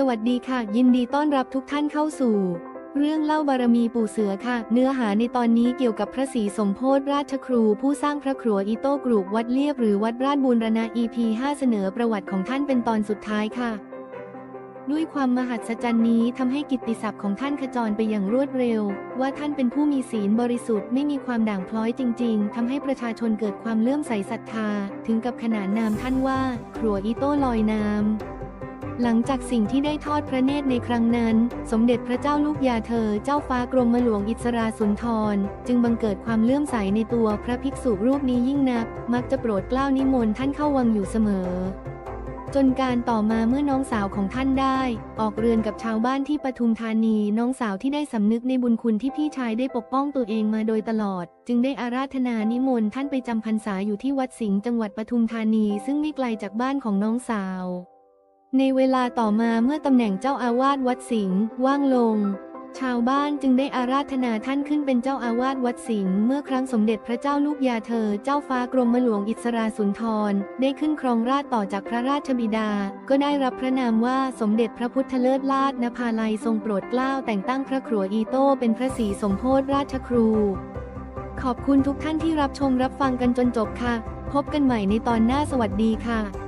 สวัสดีค่ะ ยินดีต้อนรับทุกท่านเข้าสู่ เรื่องเล่าบารมีปู่เสือค่ะ เนื้อหาในตอนนี้เกี่ยวกับพระศรีสมโพธิราชครู ผู้สร้างพระครัวอีโต้กรุกวัดเลียบหรือวัดราชบูรณะ EP 5 เสนอประวัติของท่านเป็นตอนสุดท้ายค่ะ ด้วยความมหัศจรรย์นี้ทำให้กิตติศัพท์ของท่านขจรไปอย่างรวดเร็ว ว่าท่านเป็นผู้มีศีลบริสุทธิ์ไม่มีความด่างพร้อยจริง ๆทำให้ประชาชนเกิดความเลื่อมใสศรัทธา ถึงกับขนานนามท่านว่า ครัวอีโต้ลอยน้ำ หลังจากสิ่งที่ได้ทอดพระเนตรในครั้งนั้น สมเด็จพระเจ้าลูกยาเธอ เจ้าฟ้ากรมหลวงอิสราสุนทร จึงบังเกิดความเลื่อมใสในตัวพระภิกษุรูปนี้ยิ่งนัก มักจะโปรดเกล้านิมนต์ท่านเข้าวังอยู่เสมอ จนการต่อมาเมื่อน้องสาวของท่านได้ ออกเรือนกับชาวบ้านที่ปทุมธานี น้องสาวที่ได้สำนึกในบุญคุณที่พี่ชายได้ปกป้องตัวเองมาโดยตลอด จึงได้อาราธนานิมนต์ท่านไปจำพรรษาอยู่ที่วัดสิงห์จังหวัดปทุมธานี ซึ่งไม่ไกลจากบ้านของน้องสาว ในเวลาต่อมาเมื่อตำแหน่งเจ้าอาวาสวัดสิงห์ว่างลง ชาวบ้านจึงได้อาราธนาท่านขึ้นเป็นเจ้าอาวาสวัดสิงห์เมื่อครั้งสมเด็จพระเจ้าลูกยาเธอ เจ้าฟ้ากรมหลวงอิสราสุนทร ได้ขึ้นครองราชต่อจากพระราชบิดา ก็ได้รับพระนามว่าสมเด็จพระพุทธเลิศลาชนภาลัยทรงโปรดเกล้าแต่งตั้งพระครัวอีโต้เป็นพระศรีสมโพธิราชครู ขอบคุณทุกท่านที่รับชมรับฟังกันจนจบค่ะ พบกันใหม่ในตอนหน้าสวัสดีค่ะ